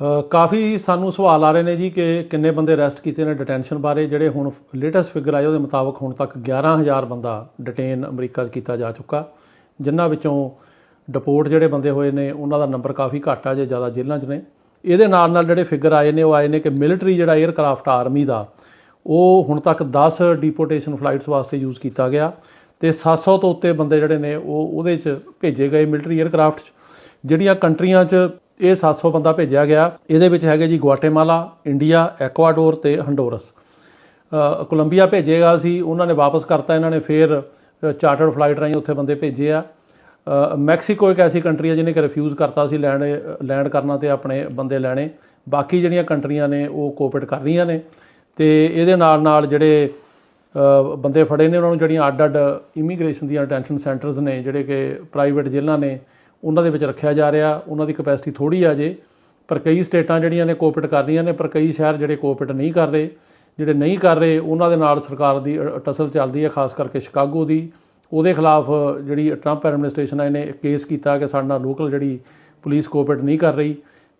ਕਾਫੀ ਸਾਨੂੰ ਸਵਾਲ ਆ ਰਹੇ ਨੇ ਜੀ ਕਿ ਕਿੰਨੇ ਬੰਦੇ ਅਰੈਸਟ ਕੀਤੇ ਨੇ ਡਿਟੈਂਸ਼ਨ ਬਾਰੇ, ਜਿਹੜੇ ਹੁਣ ਲੇਟੈਸਟ ਫਿਗਰ ਆਏ ਉਹਦੇ ਮੁਤਾਬਕ ਹੁਣ ਤੱਕ 11000 ਬੰਦਾ ਡਿਟੇਨ ਅਮਰੀਕਾ 'ਚ ਕੀਤਾ ਜਾ ਚੁੱਕਾ। ਜਿਨ੍ਹਾਂ ਵਿੱਚੋਂ ਡਿਪੋਰਟ ਜਿਹੜੇ ਬੰਦੇ ਹੋਏ ਨੇ, ਉਹਨਾਂ ਦਾ ਨੰਬਰ ਕਾਫੀ ਘੱਟ ਆ, ਜੇ ਜ਼ਿਆਦਾ ਜੇਲ੍ਹਾਂ 'ਚ ਨੇ। ਇਹਦੇ ਨਾਲ ਨਾਲ ਜਿਹੜੇ ਫਿਗਰ ਆਏ ਨੇ, ਉਹ ਆਏ ਨੇ ਕਿ ਮਿਲਟਰੀ ਜਿਹੜਾ 에ਅਰਕ੍ਰਾਫਟ ਆਰਮੀ ਦਾ, ਉਹ ਹੁਣ ਤੱਕ 10 ਡਿਪੋਰਟੇਸ਼ਨ ਫਲਾਈਟਸ ਵਾਸਤੇ ਯੂਜ਼ ਕੀਤਾ ਗਿਆ ਤੇ 700 ਤੋਂ ਉੱਤੇ ਬੰਦੇ ਜਿਹੜੇ ਨੇ, ਉਹ ਉਹਦੇ 'ਚ ਭੇਜੇ ਗਏ ਮਿਲਟਰੀ 에ਅਰਕ੍ਰਾਫਟ 'ਚ। ਜਿਹੜੀਆਂ ਕੰਟਰੀਆਂ 'ਚ ਇਹ 700 ਬੰਦਾ ਭੇਜਿਆ ਗਿਆ। ਇਹਦੇ ਵਿੱਚ ਹੈਗੇ ਜੀ ਗੁਆਟੇਮਾਲਾ ਇੰਡੀਆ, ਐਕਵਾਡੋਰ ਤੇ ਹੰਡੋਰਸ। ਕੋਲੰਬੀਆ ਭੇਜੇਗਾ ਸੀ। ਉਹਨਾਂ ਨੇ ਵਾਪਸ ਕਰਤਾ। ਇਹਨਾਂ ਨੇ ਫੇਰ ਚਾਰਟਰਡ ਫਲਾਈਟ ਰਾਹੀਂ ਉੱਥੇ ਬੰਦੇ ਭੇਜੇ ਆ। ਮੈਕਸੀਕੋ ਇੱਕ ਐਸੀ ਕੰਟਰੀ ਹੈ ਜਿਹਨੇ ਕਿ ਰਿਫਿਊਜ਼ ਕਰਤਾ ਸੀ ਲੈਂਡ ਲੈਂਡ ਕਰਨਾ ਤੇ ਆਪਣੇ ਬੰਦੇ ਲੈਣੇ। ਬਾਕੀ ਜਿਹੜੀਆਂ ਕੰਟਰੀਆਂ ਨੇ, ਉਹ ਕੋਆਪਰੇਟ ਕਰ ਰਹੀਆਂ ਨੇ। ਤੇ ਇਹਦੇ ਨਾਲ ਨਾਲ ਜਿਹੜੇ ਬੰਦੇ ਫੜੇ ਨੇ, ਉਹਨਾਂ ਨੂੰ ਜਿਹੜੀਆਂ ਅੱਡ-ਅੱਡ ਇਮੀਗ੍ਰੇਸ਼ਨ ਦੀਆਂ ਡਿਟੈਂਸ਼ਨ ਸੈਂਟਰਸ ਨੇ, ਜਿਹੜੇ ਕਿ ਪ੍ਰਾਈਵੇਟ ਜੇਲ੍ਹਾਂ ਨੇ ਉਹਨਾਂ ਦੇ ਵਿੱਚ ਰੱਖਿਆ ਜਾ ਰਿਹਾ ਉਹਨਾਂ ਦੀ ਕਪੈਸਿਟੀ ਥੋੜੀ ਆ ਜੇ ਪਰ ਕਈ ਸਟੇਟਾਂ ਜਿਹੜੀਆਂ ਨੇ ਕੋਆਪਰੇਟ ਕਰ ਰਹੀਆਂ ਨੇ ਪਰ ਕਈ ਸ਼ਹਿਰ ਜਿਹੜੇ ਕੋਆਪਰੇਟ ਨਹੀਂ ਕਰ ਰਹੇ ਜਿਹੜੇ ਨਹੀਂ ਕਰ ਰਹੇ ਉਹਨਾਂ ਦੇ ਨਾਲ ਸਰਕਾਰ ਦੀ ਅ, ਟਸਲ ਚੱਲਦੀ ਹੈ ਖਾਸ ਕਰਕੇ ਸ਼ਿਕਾਗੋ ਦੀ। ਉਹਦੇ ਖਿਲਾਫ ਜਿਹੜੀ ਟਰੰਪ ਐਡਮਿਨਿਸਟ੍ਰੇਸ਼ਨ ਹੈ ਇਹਨੇ ਕੇਸ ਕੀਤਾ ਕਿ ਸਾਡੇ ਨਾਲ ਲੋਕਲ ਜਿਹੜੀ ਪੁਲਿਸ ਕੋਆਪਰੇਟ ਨਹੀਂ ਕਰ ਰਹੀ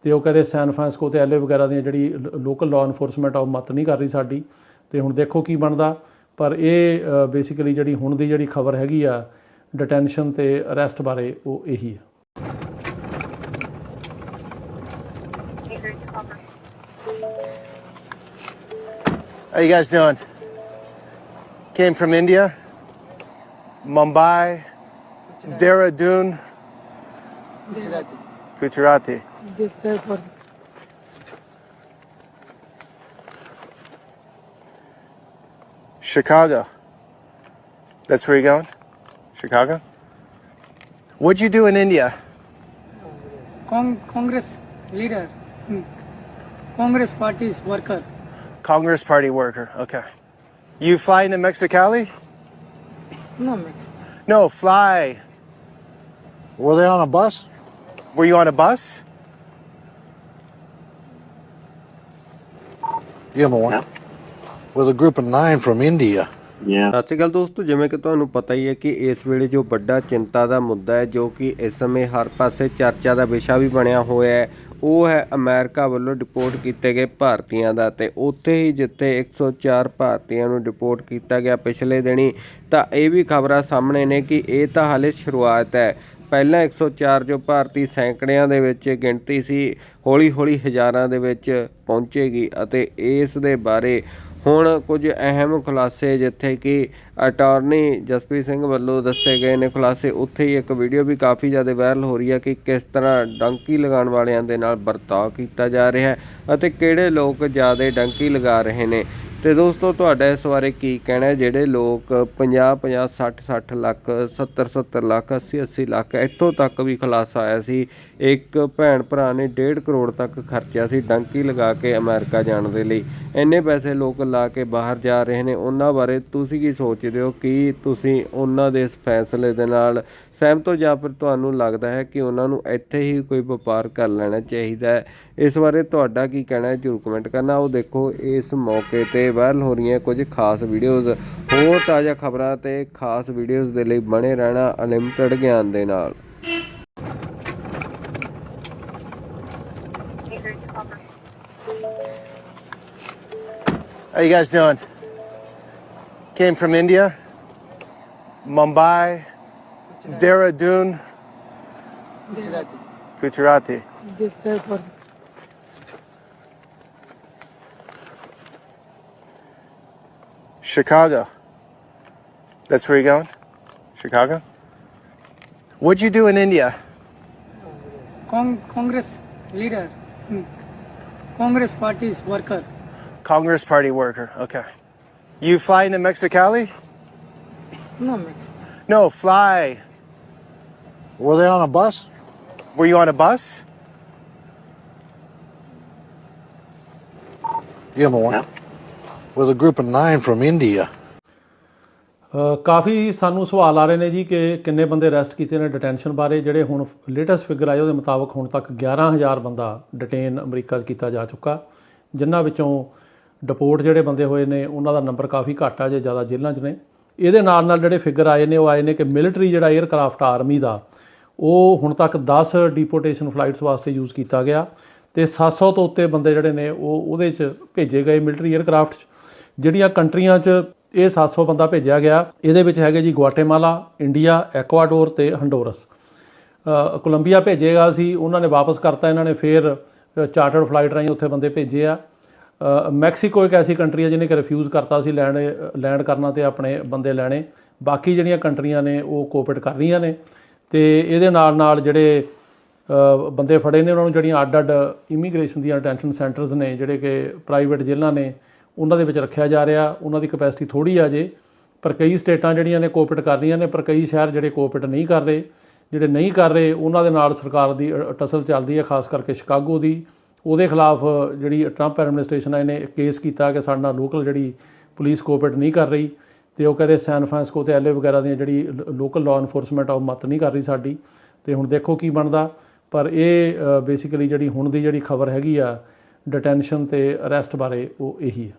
ਤੇ ਉਹ ਕਹਿੰਦੇ ਸੈਨ ਫਰਾਂਸਿਸਕੋ ਤੇ ਐਲਏ ਵਗੈਰਾ ਦੀਆਂ ਜਿਹੜੀ ਲੋਕਲ ਲਾਅ ਇਨਫੋਰਸਮੈਂਟ ਆ ਉਹ ਮਤ ਨਹੀਂ ਕਰ ਰਹੀ ਸਾਡੀ। ਤੇ ਹੁਣ ਦੇਖੋ ਕੀ ਬਣਦਾ। ਪਰ ਇਹ ਬੇਸਿਕਲੀ ਜਿਹੜੀ ਹੁਣ ਦੀ ਜਿਹੜੀ ਖਬਰ ਹੈਗੀ ਆ ਡਿਟੈਂਸ਼ਨ ਤੇ ਅਰੈਸਟ ਬਾਰੇ ਉਹ ਇਹੀ ਹੈ How you guys doing? Came from India, Mumbai, Dehradun, Gujarati. This guy for Chicago. That's where you're going? Chicago? What'd you do in India? Cong- Congress leader, Hmm. Congress party's worker. Congress Party worker. Okay. You flying to Mexicali? No mix. No, fly. Were they on a bus? Were you on a bus? You know one. With a group of nine from India. ਸਤਿ ਸ਼੍ਰੀ ਅਕਾਲ ਦੋਸਤੋ, ਜਿਵੇਂ ਕਿ ਤੁਹਾਨੂੰ ਪਤਾ ਹੀ ਹੈ ਕਿ ਇਸ ਵੇਲੇ ਜੋ ਵੱਡਾ ਚਿੰਤਾ ਦਾ ਮੁੱਦਾ ਹੈ, ਜੋ ਕਿ ਇਸ ਸਮੇਂ ਹਰ ਪਾਸੇ ਚਰਚਾ ਦਾ ਵਿਸ਼ਾ ਵੀ ਬਣਿਆ ਹੋਇਆ ਹੈ, ਉਹ ਹੈ ਅਮਰੀਕਾ ਵੱਲੋਂ ਡਿਪੋਰਟ ਕੀਤੇ ਗਏ ਭਾਰਤੀਆਂ ਦਾ ਤੇ ਉੱਥੇ ਹੀ ਜਿੱਥੇ 104 ਭਾਰਤੀਆਂ ਨੂੰ ਡਿਪੋਰਟ ਕੀਤਾ ਗਿਆ ਪਿਛਲੇ ਦਿਨੀ, ਤਾਂ ਇਹ ਵੀ ਖਬਰਾਂ ਸਾਹਮਣੇ ਨੇ ਕਿ ਇਹ ਤਾਂ ਹਾਲੇ ਸ਼ੁਰੂਆਤ ਹੈ। ਪਹਿਲਾਂ 104 ਜੋ ਭਾਰਤੀ ਸੈਂਕੜਿਆਂ ਦੇ ਵਿੱਚ ਗਿਣਤੀ ਸੀ, ਹੌਲੀ-ਹੌਲੀ ਹਜ਼ਾਰਾਂ ਦੇ ਵਿੱਚ ਪਹੁੰਚੇਗੀ ਅਤੇ ਇਸ ਦੇ ਬਾਰੇ ਹੁਣ ਕੁਝ ਅਹਿਮ ਖੁਲਾਸੇ ਜਿੱਥੇ ਕਿ ਅਟਾਰਨੀ ਜਸਪ੍ਰੀਤ ਸਿੰਘ ਵੱਲੋਂ ਦੱਸੇ ਗਏ ਨੇ ਖੁਲਾਸੇ, ਉੱਥੇ ਹੀ ਇੱਕ ਵੀਡੀਓ ਵੀ ਕਾਫੀ ਜ਼ਿਆਦਾ ਵਾਇਰਲ ਹੋ ਰਹੀ ਹੈ ਕਿ ਕਿਸ ਤਰ੍ਹਾਂ ਡੰਕੀ ਲਗਾਉਣ ਵਾਲਿਆਂ ਦੇ ਨਾਲ ਵਰਤਾਅ ਕੀਤਾ ਜਾ ਰਿਹਾ ਹੈ ਅਤੇ ਕਿਹੜੇ ਲੋਕ ਜ਼ਿਆਦਾ ਡੰਕੀ ਲਗਾ ਰਹੇ ਨੇ। ਤੇ ਦੋਸਤੋ, ਤੁਹਾਡਾ ਇਸ ਬਾਰੇ ਕੀ ਕਹਿਣਾ ਹੈ? ਜਿਹੜੇ ਲੋਕ 50 50 60 60 ਲੱਖ 70 70 ਲੱਖ 80 80 ਲੱਖ, ਇੱਥੋਂ ਤੱਕ ਵੀ ਖੁਲਾਸਾ ਆਇਆ ਸੀ। ਇੱਕ ਭੈਣ ਭਰਾ ਨੇ 1.5 ਕਰੋੜ ਤੱਕ ਖਰਚਿਆ ਸੀ ਡੰਕੀ ਲਗਾ ਕੇ ਅਮਰੀਕਾ ਜਾਣ ਦੇ ਲਈ। ਇੰਨੇ ਪੈਸੇ ਲੋਕ ਲਾ ਕੇ ਬਾਹਰ ਜਾ ਰਹੇ ਨੇ। ਉਹਨਾਂ ਬਾਰੇ ਤੁਸੀਂ ਕੀ ਸੋਚਦੇ ਹੋ? ਕੀ ਤੁਸੀਂ ਉਹਨਾਂ ਦੇ ਇਸ ਫੈਸਲੇ ਦੇ ਨਾਲ ਸਹਿਮਤ ਹੋ? ਜਾਂ ਫਿਰ ਤੁਹਾਨੂੰ ਲੱਗਦਾ ਹੈ ਕਿ ਉਹਨਾਂ ਨੂੰ ਇੱਥੇ ਹੀ ਕੋਈ ਵਪਾਰ ਕਰ ਲੈਣਾ ਚਾਹੀਦਾ ਹੈ? ਇਸ ਬਾਰੇ ਤੁਹਾਡਾ ਕੀ ਕਹਿਣਾ ਹੈ? ਜਰੂਰ ਕਮੈਂਟ ਕਰਨਾ। ਉਹ ਦੇਖੋ ਇਸ ਮੌਕੇ ਤੇ ਵਾਇਰਲ ਹੋ ਰਹੀਆਂ ਕੁਝ ਖਾਸ ਵੀਡੀਓਜ਼ ਹੋਰ ਤਾਜ਼ਾ ਖਬਰਾਂ ਤੇ ਖਾਸ ਵੀਡੀਓਜ਼ ਦੇ ਲਈ ਬਣੇ ਰਹਿਣਾ ਅਨਲਿਮਟਿਡ ਗਿਆਨ ਦੇ ਨਾਲ How you guys doing? Came from India, Mumbai, Dehradun, Gujarati. This Chicago. That's where you're going? Chicago? What'd you do in India? Cong- Congress leader, Hmm. Congress party's worker. Congress Party worker. Okay. You flying to Mexicali? No mix. No, fly. Were they on a bus? Were you on a bus? You know one. With a group of nine from India. ਕਾਫੀ ਸਾਨੂੰ ਸਵਾਲ ਆ ਰਹੇ ਨੇ ਜੀ ਕਿ ਕਿੰਨੇ ਬੰਦੇ arrest ਕੀਤੇ ਨੇ ਡਿਟੈਂਸ਼ਨ ਬਾਰੇ, ਜਿਹੜੇ ਹੁਣ ਲੇਟੈਸਟ ਫਿਗਰ ਆਏ ਉਹਦੇ ਮੁਤਾਬਕ ਹੁਣ ਤੱਕ 11000 ਬੰਦਾ ਡਿਟੇਨ ਅਮਰੀਕਾ 'ਚ ਕੀਤਾ ਜਾ ਚੁੱਕਾ। ਜਿਨ੍ਹਾਂ ਵਿੱਚੋਂ ਡਿਪੋਰਟ ਜਿਹੜੇ ਬੰਦੇ ਹੋਏ ਨੇ, ਉਹਨਾਂ ਦਾ ਨੰਬਰ ਕਾਫੀ ਘੱਟ ਆ, ਜੇ ਜ਼ਿਆਦਾ ਜੇਲ੍ਹਾਂ 'ਚ ਨੇ। ਇਹਦੇ ਨਾਲ ਨਾਲ ਜਿਹੜੇ ਫਿਗਰ ਆਏ ਨੇ, ਉਹ ਆਏ ਨੇ ਕਿ ਮਿਲਟਰੀ ਜਿਹੜਾ 에ਅਰਕ੍ਰਾਫਟ ਆਰਮੀ ਦਾ, ਉਹ ਹੁਣ ਤੱਕ 10 ਡਿਪੋਰਟੇਸ਼ਨ ਫਲਾਈਟਸ ਵਾਸਤੇ ਯੂਜ਼ ਕੀਤਾ ਗਿਆ ਤੇ 700 ਤੋਂ ਉੱਤੇ ਬੰਦੇ ਜਿਹੜੇ ਨੇ, ਉਹ ਉਹਦੇ 'ਚ ਭੇਜੇ ਗਏ ਮਿਲਟਰੀ 에ਅਰਕ੍ਰਾਫਟ 'ਚ। ਜਿਹੜੀਆਂ ਕੰਟਰੀਆਂ 'ਚ ਇਹ 700 ਬੰਦਾ ਭੇਜਿਆ ਗਿਆ, ਇਹਦੇ ਵਿੱਚ ਹੈਗੇ ਜੀ ਗੁਆਟੇਮਾਲਾ ਇੰਡੀਆ, ਐਕਵਾਡੋਰ ਤੇ ਹੰਡੋਰਸ। ਕੋਲੰਬੀਆ ਭੇਜੇਗਾ ਸੀ, ਉਹਨਾਂ ਨੇ ਵਾਪਸ ਕਰਤਾ, ਇਹਨਾਂ ਨੇ ਫੇਰ ਚਾਰਟਰਡ ਫਲਾਈਟ ਰਾਹੀਂ ਉੱਥੇ ਬੰਦੇ ਭੇਜੇ ਆ। ਮੈਕਸੀਕੋ ਇੱਕ ਐਸੀ ਕੰਟਰੀ ਹੈ ਜਿਹਨੇ ਕਿ ਰਿਫਿਊਜ਼ ਕਰਤਾ ਸੀ ਲੈਂਡ ਲੈਂਡ ਕਰਨਾ ਤੇ ਆਪਣੇ ਬੰਦੇ ਲੈਣੇ। ਬਾਕੀ ਜਿਹੜੀਆਂ ਕੰਟਰੀਆਂ ਨੇ, ਉਹ ਕੋਆਪਰੇਟ ਕਰ ਰਹੀਆਂ ਨੇ। ਤੇ ਇਹਦੇ ਨਾਲ ਨਾਲ ਜਿਹੜੇ ਬੰਦੇ ਫੜੇ ਨੇ, ਉਹਨਾਂ ਨੂੰ ਜਿਹੜੀਆਂ ਅੱਡ-ਅੱਡ ਇਮੀਗ੍ਰੇਸ਼ਨ ਦੀਆਂ ਡਿਟੈਂਸ਼ਨ ਸੈਂਟਰਸ ਨੇ, ਜਿਹੜੇ ਕਿ ਪ੍ਰਾਈਵੇਟ ਜੇਲ੍ਹਾਂ ਨੇ ਉਹਨਾਂ ਦੇ ਵਿੱਚ ਰੱਖਿਆ ਜਾ ਰਿਹਾ, ਉਹਨਾਂ ਦੀ ਕਪੈਸਿਟੀ ਥੋੜੀ ਆ ਜੇ, ਪਰ ਕਈ ਸਟੇਟਾਂ ਜਿਹੜੀਆਂ ਨੇ ਕੋਆਪਰੇਟ ਕਰ ਰਹੀਆਂ ਨੇ, ਪਰ ਕਈ ਸ਼ਹਿਰ ਜਿਹੜੇ ਕੋਆਪਰੇਟ ਨਹੀਂ ਕਰ ਰਹੇ, ਜਿਹੜੇ ਨਹੀਂ ਕਰ ਰਹੇ, ਉਹਨਾਂ ਦੇ ਨਾਲ ਸਰਕਾਰ ਦੀ ਟਸਲ ਚੱਲਦੀ ਹੈ, ਖਾਸ ਕਰਕੇ ਸ਼ਿਕਾਗੋ ਦੀ। ਉਹਦੇ ਖਿਲਾਫ ਜਿਹੜੀ ਟਰੰਪ ਐਡਮਿਨਿਸਟ੍ਰੇਸ਼ਨ ਹੈ ਇਹਨੇ ਕੇਸ ਕੀਤਾ ਕਿ ਸਾਡੇ ਨਾਲ ਲੋਕਲ ਜਿਹੜੀ ਪੁਲਿਸ ਕੋਆਪਰੇਟ ਨਹੀਂ ਕਰ ਰਹੀ ਤੇ ਉਹ ਕਹਿੰਦੇ ਸੈਨ ਫਰਾਂਸਿਸਕੋ ਤੇ ਐਲਏ ਵਗੈਰਾ ਦੀਆਂ ਜਿਹੜੀ ਲੋਕਲ ਲਾਅ ਇਨਫੋਰਸਮੈਂਟ ਆ, ਉਹ ਮਤ ਨਹੀਂ ਕਰ ਰਹੀ ਸਾਡੀ। ਤੇ ਹੁਣ ਦੇਖੋ ਕੀ ਬਣਦਾ। ਪਰ ਇਹ ਬੇਸਿਕਲੀ ਜਿਹੜੀ ਹੁਣ ਦੀ ਜਿਹੜੀ ਖਬਰ ਹੈਗੀ ਆ ਡਿਟੈਂਸ਼ਨ ਤੇ ਅਰੈਸਟ ਬਾਰੇ ਉਹ ਇਹੀ ਆ।